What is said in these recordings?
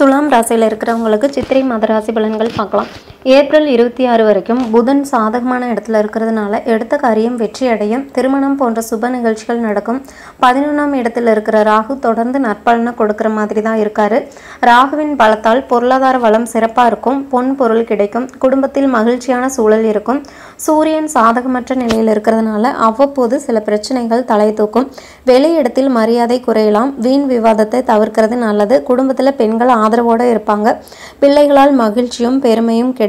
துலாம் ராசியில் இருக்கிறவங்களுக்கு சித்திரை மாத ராசி பலன்கள் பார்க்கலாம். ஏப்ரல் இருபத்தி ஆறு வரைக்கும் புதன் சாதகமான இடத்துல இருக்கிறதுனால எடுத்த காரியம் வெற்றி அடையும். திருமணம் போன்ற சுப நிகழ்ச்சிகள் நடக்கும். பதினொன்றாம் இடத்துல இருக்கிற ராகு தொடர்ந்து நற்பலனை கொடுக்குற மாதிரி தான் இருக்காரு. ராகுவின் பலத்தால் பொருளாதார வளம் சிறப்பாக இருக்கும். பொன் பொருள் கிடைக்கும். குடும்பத்தில் மகிழ்ச்சியான சூழல் இருக்கும். சூரியன் சாதகமற்ற நிலையில் இருக்கிறதுனால அவ்வப்போது சில பிரச்சனைகள் தலை தூக்கும். வெளி இடத்தில் மரியாதை குறையலாம். வீண் விவாதத்தை தவிர்க்கிறது நல்லது. குடும்பத்தில் பெண்கள் ஆதரவோடு இருப்பாங்க. பிள்ளைகளால் மகிழ்ச்சியும் பெருமையும் கிடைக்கும்.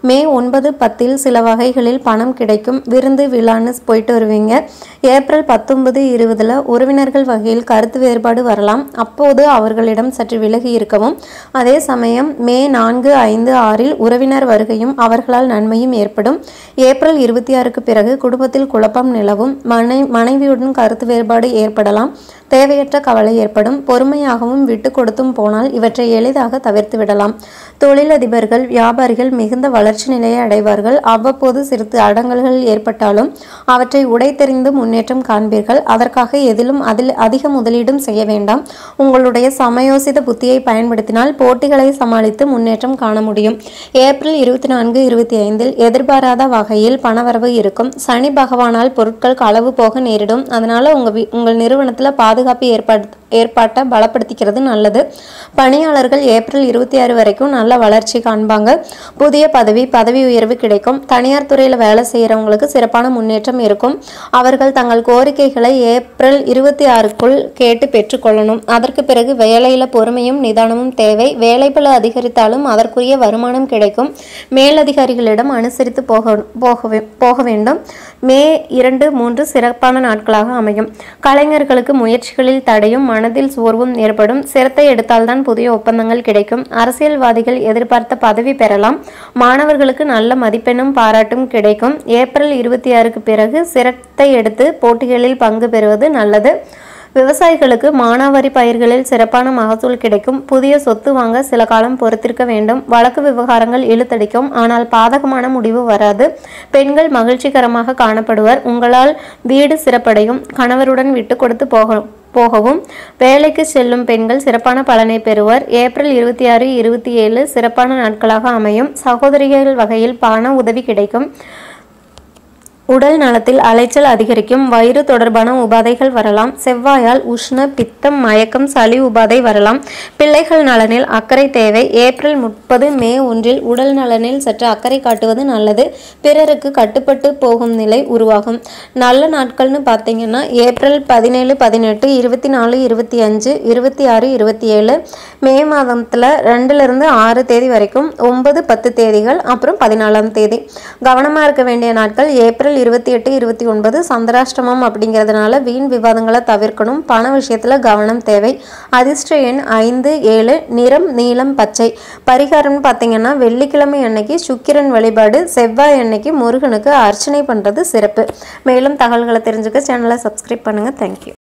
மே ஒன்பது பத்தில் சில வகைகளில் பணம் கிடைக்கும். விருந்து விழான்னு போயிட்டு வருவீங்க. ஏப்ரல் பத்தொன்பது இருபதுல உறவினர்கள் வகையில் கருத்து வேறுபாடு வரலாம். அப்போது அவர்களிடம் சற்று விலகி இருக்கவும். அதே சமயம் மே நான்கு ஐந்து ஆறில் உறவினர் வருகையும் அவர்களால் நன்மையும் ஏற்படும். ஏப்ரல் இருபத்தி ஆறுக்கு பிறகு குடும்பத்தில் குழப்பம் நிலவும். மனை மனைவியுடன் கருத்து வேறுபாடு ஏற்படலாம். தேவையற்ற கவலை ஏற்படும் பொறுமையாகவும் விட்டு கொடுத்தும் போனால் இவற்றை எளிதாக தவிர்த்து விடலாம். தொழிலதிபர்கள் வியாபாரிகள் மிகுந்த வளர்ச்சி நிலையை அடைவார்கள். அவ்வப்போது சிறிது அடங்கல்கள் ஏற்பட்டாலும் அவற்றை உடைத்தெறிந்து முன்னேற்றம் காண்பீர்கள். அதற்காக எதிலும் அதில் அதிக முதலீடும் செய்ய வேண்டாம். உங்களுடைய சமயோசித புத்தியை பயன்படுத்தினால் போட்டிகளை சமாளித்து முன்னேற்றம் காண முடியும். ஏப்ரல் இருபத்தி நான்கு இருபத்தி ஐந்தில் எதிர்பாராத வகையில் பணவரவு இருக்கும். சனி பகவானால் பொருட்கள் களவு போக நேரிடும். அதனால உங்க உங்கள் நிறுவனத்தில் நிறுவனத்துல பாதுகாப்பு ஏற்பாடு ஏற்பாட்டை பலப்படுத்திக்கிறது நல்லது. பணியாளர்கள் ஏப்ரல் இருபத்தி ஆறு வரைக்கும் நல்ல வளர்ச்சி காண்பாங்க. புதிய பதவி பதவி உயர்வு கிடைக்கும். தனியார் துறையில் வேலை செய்கிறவங்களுக்கு சிறப்பான முன்னேற்றம் இருக்கும். அவர்கள் தங்கள் கோரிக்கைகளை ஏப்ரல் இருபத்தி ஆறுக்குள் கேட்டு பெற்றுக்கொள்ளணும் அதற்கு பிறகு வேலையில் பொறுமையும் நிதானமும் தேவை. வேலைப்பளு அதிகரித்தாலும் அதற்குரிய வருமானம் கிடைக்கும். மேலதிகாரிகளிடம் அனுசரித்து போக போக போக வேண்டும். மே இரண்டு மூன்று சிறப்பான நாட்களாக அமையும். கலைஞர்களுக்கு முயற்சிகளில் தடையும் மனதில் சோர்வும் ஏற்படும். சிரத்தை எடுத்தால்தான் புதிய ஒப்பந்தங்கள் கிடைக்கும். அரசியல்வாதிகள் எதிர்பார்த்த பதவி பெறலாம். மாணவர்களுக்கு நல்ல மதிப்பெண்ணும் பாராட்டும் கிடைக்கும். ஏப்ரல் இருபத்தி ஆறுக்கு பிறகு சிரத்தை எடுத்து போட்டிகளில் பங்கு பெறுவது நல்லது. விவசாயிகளுக்கு மானாவாரி பயிர்களில் சிறப்பான மகசூல் கிடைக்கும். புதிய சொத்து வாங்க சில காலம் பொறுத்திருக்க வேண்டும். வழக்கு விவகாரங்கள் இழுத்தடிக்கும். ஆனால் பாதகமான முடிவு வராது. பெண்கள் மகிழ்ச்சிகரமாக காணப்படுவர். உங்களால் வீடு சிறப்படையும். கணவருடன் விட்டு கொடுத்து போக போகவும் வேலைக்கு செல்லும் பெண்கள் சிறப்பான பலனை பெறுவர். ஏப்ரல் இருபத்தி ஆறு இருபத்தி ஏழு சிறப்பான நாட்களாக அமையும். சகோதரிகள் வகையில் பண உதவி கிடைக்கும். உடல் நலத்தில் அலைச்சல் அதிகரிக்கும் வயிறு தொடர்பான உபாதைகள் வரலாம் செவ்வாயால் உஷ்ண பித்தம் மயக்கம் சளி உபாதை வரலாம். பிள்ளைகள் நலனில் அக்கறை தேவை. ஏப்ரல் முப்பது மே ஒன்றில் உடல் நலனில் சற்று அக்கறை காட்டுவது நல்லது. பிறருக்கு கட்டுப்பட்டு போகும் நிலை உருவாகும். நல்ல நாட்கள்னு பார்த்தீங்கன்னா ஏப்ரல் பதினேழு பதினெட்டு இருபத்தி நாலு இருபத்தி அஞ்சு இருபத்தி ஆறு இருபத்தி ஏழு மே மாதத்தில் ரெண்டுலேருந்து ஆறு தேதி வரைக்கும் ஒன்பது பத்து தேதிகள் அப்புறம் பதினாலாம் தேதி. கவனமாக இருக்க வேண்டிய நாட்கள் ஏப்ரல் இருபத்தி எட்டு இருபத்தி ஒன்பது சந்திராஷ்டமம் அப்படிங்கிறதுனால வீண் விவாதங்களை தவிர்க்கணும். பண விஷயத்தில் கவனம் தேவை. அதிர்ஷ்ட எண் ஐந்து ஏழு நிறம் நீலம் பச்சை. பரிகாரம்னு பார்த்தீங்கன்னா வெள்ளிக்கிழமை அன்னைக்கு சுக்கிரன் வழிபாடு செவ்வாய் அன்னைக்கு முருகனுக்கு அர்ச்சனை பண்ணுறது சிறப்பு. மேலும் தகவல்களை தெரிஞ்சுக்க சேனலை சப்ஸ்கிரைப் பண்ணுங்கள் தேங்க்யூ